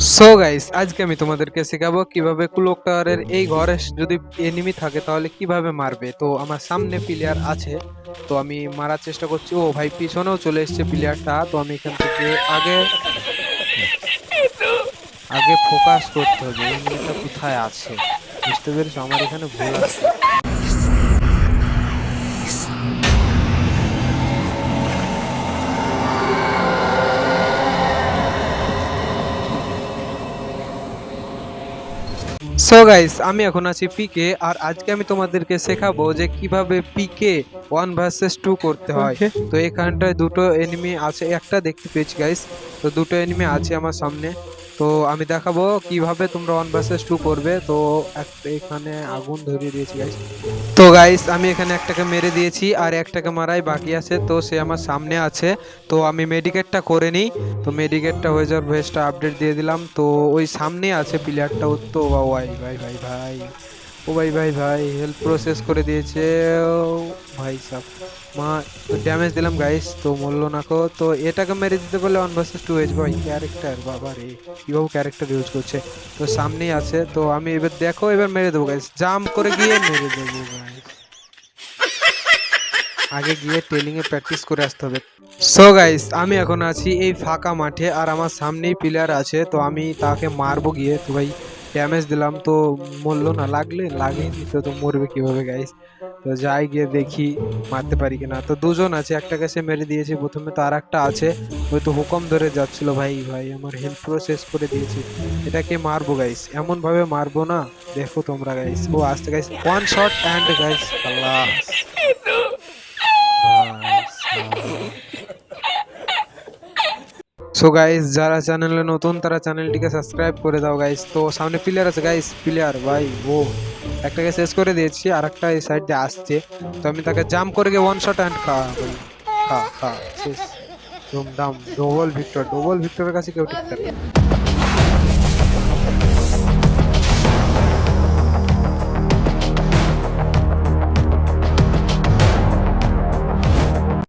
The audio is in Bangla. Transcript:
সো গাইস আজকে আমি তোমাদেরকে শেখাবো কীভাবে ক্লোক টাওয়ারের এই ঘরে যদি এনিমি থাকে তাহলে কীভাবে মারবে। তো আমার সামনে প্লেয়ার আছে, তো আমি মারার চেষ্টা করছি। ও ভাই পিছনেও চলে এসেছে প্লেয়ারটা তো আমি এখান থেকে আগে আগে ফোকাস করতে হবে। এনিমিটা কোথায় আছে? বুঝতে পেরেছ? আমার এখানে ভুল আছে। সো গাইস আমি এখন আছি পিকে আর আজকে আমি তোমাদেরকে শেখাবো যে কীভাবে পিকে ওয়ান ভার্সেস টু করতে হয়। তো এখানটায় দুটো এনিমি আছে একটা দেখতে পেয়েছি গাইস তো দুটো এনিমি আছে আমার সামনে। তো আমি দেখাবো কীভাবে তোমরা ওয়ান ভার্সেস টু করবে। তো একটা এখানে আগুন ধরিয়ে দিয়েছি গাইস তো গাইস আমি এখানে একটাকে মেরে দিয়েছি আর একটাকে মারাই বাকি আছে। তো, সে আমার সামনে আছে। তো, আমি মেডিকেটটা করে নিই। তো মেডিকেটটা হয়ে যাওয়ার ভয়েসটা আপডেট দিয়ে দিলাম। তো, ওই সামনে আছে প্লেয়ারটা তো ভাই ভাই ভাই ভাই। ও ভাই ভাই ভাই হেল্প প্রসেস করে দিয়েছে। ও মা ড্যামেজ দিলাম গাইস তো মরলো না কো। তো এটাকে মেরে দিতে বলে ওয়ান ভার্সেস টু হয়েছে ভাই ক্যারেক্টার বাবা রে, কীভাবে ক্যারেক্টার ইউজ করছে। তো সামনেই আছে, তো আমি এবার দেখো, এবার মেরে দেবো গাইস জাম্প করে গিয়ে মেরে দেবো গাইস আগে গিয়ে টেলিং এ প্র্যাকটিস করে আসতে হবে। সো গাইস আমি এখন আছি এই ফাঁকা মাঠে, আর আমার সামনেই প্লেয়ার আছে, তো আমি তাকে মারবো গিয়ে, তো ভাই। ড্যামেজ দিলাম, তো মরলো না। লাগলে লাগেনি তো তো মরবে কীভাবে গাইস তো যাই গিয়ে দেখি, মারতে পারি কিনা। তো দুজন আছে, একটা সে মেরে দিয়েছি, প্রথমে তো আর একটা আছে। ওই তো হুকম ধরে যাচ্ছিল, ভাই ভাই, আমার হেল্প শেষ করে দিয়েছি। এটাকে মারবো গাইস এমন ভাবে মারবো না, দেখো তোমরা গাইস ও, আসতে guys one shot and guys Allah. So guys যারা চ্যানেলে নতুন, তারা চ্যানেলটিকে সাবস্ক্রাইব করে দাও গাইস তো, সামনে প্লেয়ার আছে গাইস প্লেয়ার ভাই, ও। একটাকে শেষ করে দিয়েছি আর একটা এই সাইড দিয়ে আসছে। তো, আমি তাকে জাম্প করে গিয়ে ওয়ান শট অ্যান্ড খা, ভাই। খা খা, শেষ। ধুমধাম ডবল ভিক্টর ডবল ভিক্টরের কাছে কেউ ঠিক থাকে।